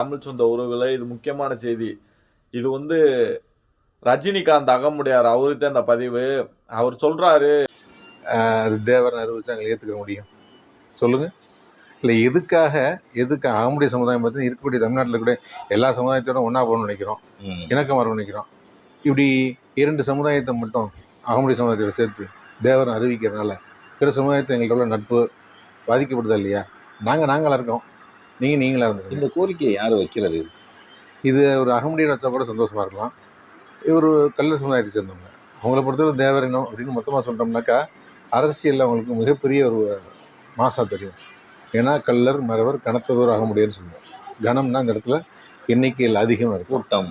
தமிழ் சொந்த உறவுகளை இது முக்கியமான செய்தி. இது வந்து ரஜினிகாந்த் அகமுடையார் அவருக்கு இந்த பதிவு. அவர் சொல்றாரு. அது தேவர் அறிவிச்சு அங்கே ஏற்றுக்க முடியும். சொல்லுங்க. இல்லை எதுக்காக எதுக்கு ஆம்படி சமுதாயம் பார்த்து இருக்கக்கூடிய தமிழ்நாட்டில் கூட எல்லா சமுதாயத்தோட ஒன்றா போகணும்னு நினைக்கிறோம். இணக்கம் வரணும்னு நினைக்கிறோம். இப்படி இரண்டு சமுதாயத்தை மட்டும் அகமுடி சமுதாயத்தோட சேர்த்து தேவரம் அறிவிக்கிறதுனால பிற சமுதாயத்தை எங்கள்கிட்ட உள்ள நட்பு பாதிக்கப்படுதா இல்லையா? நாங்கள் நாங்களாக இருக்கோம். நீங்கள் நீங்களாக இருந்துருங்க இந்த கோரிக்கையை யார் வைக்கிறது? இது ஒரு அகமுடியை வச்சா கூட சந்தோஷமாக இருக்கலாம். இவர் கல்லர் சமுதாயத்தை சேர்ந்தவங்க. அவங்கள பொறுத்தவரை தேவர் இனம் அப்படின்னு மொத்தமாக சொல்லிட்டோம்னாக்கா அரசியலில் அவங்களுக்கு மிகப்பெரிய ஒரு மாசா தெரியும். ஏன்னா கல்லர் மறவர் கனத்ததோர் அகமுடியன்னு சொல்லுவோம். கணம்னா இந்த இடத்துல எண்ணிக்கையில் அதிகம் இருக்கும் கூட்டம்.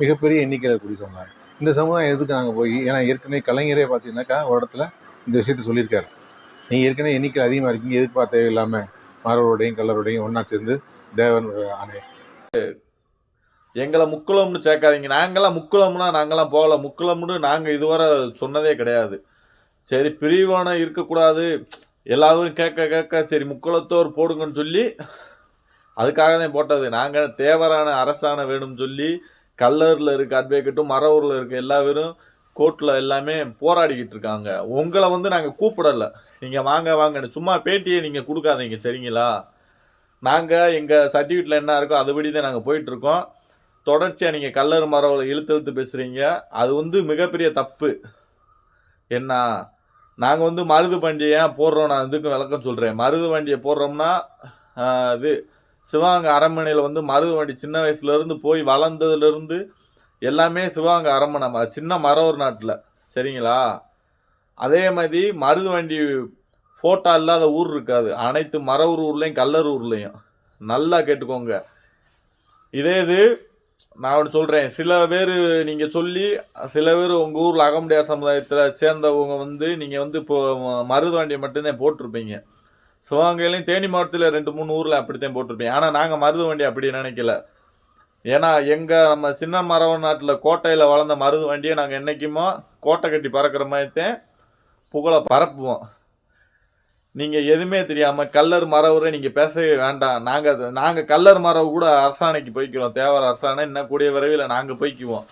மிகப்பெரிய எண்ணிக்கையில் இருக்கக்கூடிய சமுதாயம். இந்த சமுதாயம் எதுக்கு அங்கே போய் ஏன்னா ஏற்கனவே கலைஞரே பார்த்தீங்கன்னாக்கா ஒரு இடத்துல இந்த விஷயத்த சொல்லியிருக்காரு. நீங்கள் ஏற்கனவே எண்ணிக்கை அதிகமாக இருக்கீங்க எதுக்கு பார்த்து தேவையில்லாமல் மாறவரோடையும் கல்லரோடையும் ஒன்றா சேர்ந்து தேவன் ஆணை எங்களை முக்குளம்னு சேர்க்காதீங்க. நாங்களாம் முக்குளம்னா நாங்களாம் போகல. முக்குளம்னு நாங்கள் இதுவரை சொன்னதே கிடையாது. சரி பிரிவான இருக்கக்கூடாது. எல்லாரும் கேட்க கேட்க சரி முக்குளத்தோர் போடுங்கன்னு சொல்லி அதுக்காக தான் போட்டது. நாங்கள் தேவரான அரசாணை வேணும்னு சொல்லி கல்லூரில் இருக்க அட்வொகேட்டும் மரவூரில் இருக்க எல்லா பேரும் கோர்ட்டில் எல்லாமே போராடிக்கிட்டு இருக்காங்க. உங்களை வந்து நாங்கள் கூப்பிடலை. நீங்கள் வாங்க வாங்கன்னு சும்மா பேட்டியை நீங்கள் கொடுக்காதீங்க சரிங்களா? நாங்கள் எங்கள் சர்டிஃபிகேட்டில் என்ன இருக்கோ அதுபடி தான் நாங்கள் போயிட்டுருக்கோம் தொடர்ச்சியாக நீங்கள் கல்லர் மரவில் இழுத்து இழுத்து பேசுகிறீங்க அது வந்து மிகப்பெரிய தப்பு. என்ன நாங்கள் வந்து மருது வண்டியை ஏன் போடுறோம்? நான் இதுக்கு விளக்கம் சொல்கிறேன் மருது வண்டியை போடுறோம்னா இது சிவகங்கை அரண்மனையில் வந்து மருது வண்டி சின்ன வயசுலேருந்து போய் வளர்ந்ததுலேருந்து எல்லாமே சிவகங்கை அரண்மனை மரம் சின்ன மரவர் நாட்டில். சரிங்களா? அதே மாதிரி மருது வண்டி ஃபோட்டோ இல்லாத ஊர் இருக்காது. அனைத்து மரவூர் ஊர்லேயும் கல்லர் ஊர்லேயும். நல்லா கேட்டுக்கோங்க. இதே இது நான் ஒன்று சொல்கிறேன் சில பேர் நீங்கள் சொல்லி சில பேர் உங்கள் ஊரில் அகமுடியார் சமுதாயத்தில் சேர்ந்தவங்க வந்து நீங்கள் வந்து இப்போ ம- மருதுவண்டியை மட்டும்தான் போட்டிருப்பீங்க. சிவகங்கையிலையும் தேனி மாவட்டத்தில் ரெண்டு மூணு ஊரில் அப்படித்தான் போட்டிருப்பீங்க. ஆனால் நாங்கள் மருதுவண்டி அப்படி நினைக்கல. ஏன்னா எங்கள் நம்ம சின்ன மரவ நாட்டில் கோட்டையில் வளர்ந்த மருது வண்டியை நாங்கள் என்றைக்குமோ கோட்டை கட்டி பறக்கிற மாதிரி தான் புகழை பரப்புவோம். நீங்கள் எதுவுமே தெரியாமல் கல்லர் மரவரை நீங்கள் பேசவே வேண்டாம். நாங்கள் நாங்கள் கல்லர் மரவு கூட அரசாணைக்கு போய்க்கிறோம். தேவர் அரசாணை இன்னும் கூடிய விரைவில் நாங்கள் போய்க்குவோம்.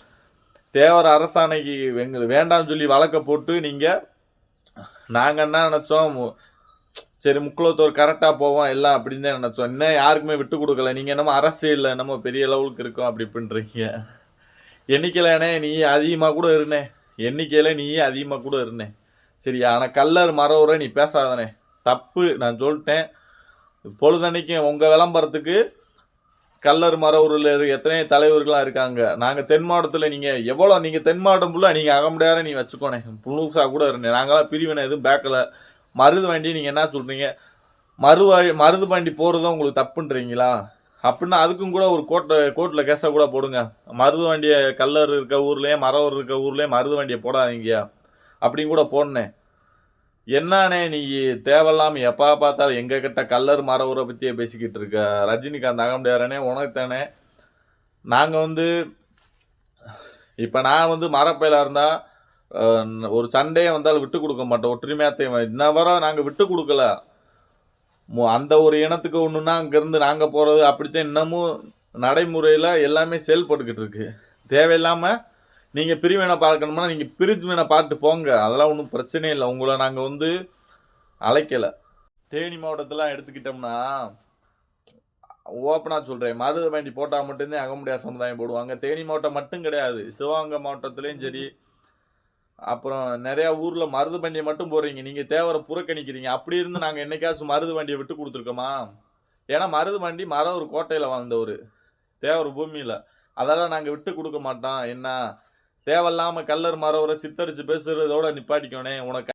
தேவர அரசாணைக்கு எங்களுக்கு வேண்டாம்னு சொல்லி வழக்க போட்டு நீங்கள் நாங்கள் என்ன நினச்சோம்? சரி முக்குளத்தோர் கரெக்டாக போவோம் எல்லாம் அப்படின்னு தான் நினச்சோம் இன்னும் யாருக்குமே விட்டு கொடுக்கல. நீங்கள் என்னமோ அரசியலில் நம்ம பெரிய லெவலுக்கு இருக்கோம் அப்படி இப்படின்றீங்க எண்ணிக்கலண்ணே நீ அதிகமாக கூட இருந்தே எண்ணிக்கையில் நீ அதிகமாக கூட இருந்தே சரியா? ஆனால் கல்லர் மரவுரை நீ பேசாதனே. தப்பு நான் சொல்லிட்டேன். பொழுதன்னைக்கும் உங்கள் விளம்பரத்துக்கு கல்லர் மரவூரில் இருக்க எத்தனை தலைவர்களாக இருக்காங்க. நாங்கள் தென் மாவட்டத்தில் நீங்கள் எவ்வளோ நீங்கள் தென் மாவட்டம் ஃபுல்லாக நீங்கள் அகமுடையார நீ வச்சுக்கோனே. புழுசாக கூட இருந்தேன் நாங்களாம் பிரிவினை எதுவும் பேக்கில் மருது வண்டி நீங்கள் என்ன சொல்கிறீங்க மறு வழி- மருது வண்டி போகிறதும் உங்களுக்கு தப்புன்றீங்களா? அப்படின்னா அதுக்கும் கூட ஒரு கோட்டை கோர்ட்டில் கேஸாக கூட போடுங்க. மருது வண்டியை கல்லர் இருக்க ஊர்லேயே மரவர் இருக்க ஊர்லேயே மருது வண்டியை போடாதீங்க. அப்படின்னு கூட போடனேன் என்னண்ணே நீ தேவையில்லாமல் எப்போ பார்த்தாலும் எங்கள் கிட்ட கல்லர் மரவரை பற்றியே பேசிக்கிட்டு இருக்க? ரஜினிகாந்த் அகமுடையாரனே உனக்கு தானே. நாங்கள் வந்து இப்போ நான் வந்து மரப்பையில இருந்தால் ஒரு சண்டையை வந்தாலும் விட்டு கொடுக்க மாட்டோம். ஒற்றுமையாக இன்ன வர நாங்கள் விட்டு கொடுக்கல. மு- அந்த ஒரு இனத்துக்கு ஒன்றுனா அங்கேருந்து நாங்கள் போகிறது அப்படித்தான் இன்னமும் நடைமுறையில் எல்லாமே செயல்பட்டுக்கிட்டு இருக்கு. தேவையில்லாமல் நீங்கள் பிரிவினை பார்க்கணும்னா நீங்கள் பிரிஞ்சுவினை பார்த்து போங்க. அதெல்லாம் ஒன்றும் பிரச்சனையே இல்லை. உங்களை நாங்கள் வந்து அழைக்கலை. தேனி மாவட்டத்தெலாம் எடுத்துக்கிட்டோம்னா ஓப்பனாக சொல்கிறேன் மருத போட்டால் மட்டும்தான் அகமுடியா சமுதாயம் போடுவாங்க. தேனி மாவட்டம் மட்டும் கிடையாது. சிவகங்கை மாவட்டத்துலேயும் சரி அப்புறம் நிறையா ஊரில் மருது வண்டியை மட்டும் போடுறீங்க. நீங்கள் தேவரை புறக்கணிக்கிறீங்க. அப்படி இருந்து நாங்கள் என்னைக்காச்சும் மருது வண்டியை விட்டு கொடுத்துருக்கோமா? ஏன்னா மருது வண்டி மரம் ஒரு கோட்டையில் வாழ்ந்தவர். தேவர் பூமியில். அதெல்லாம் நாங்கள் விட்டு கொடுக்க மாட்டோம். என்ன? தேவையில்லாமல் கல்லர் மரவரை சித்தரித்து பேசுகிறதோட நிப்பாட்டிக்கோனே. உனக்கு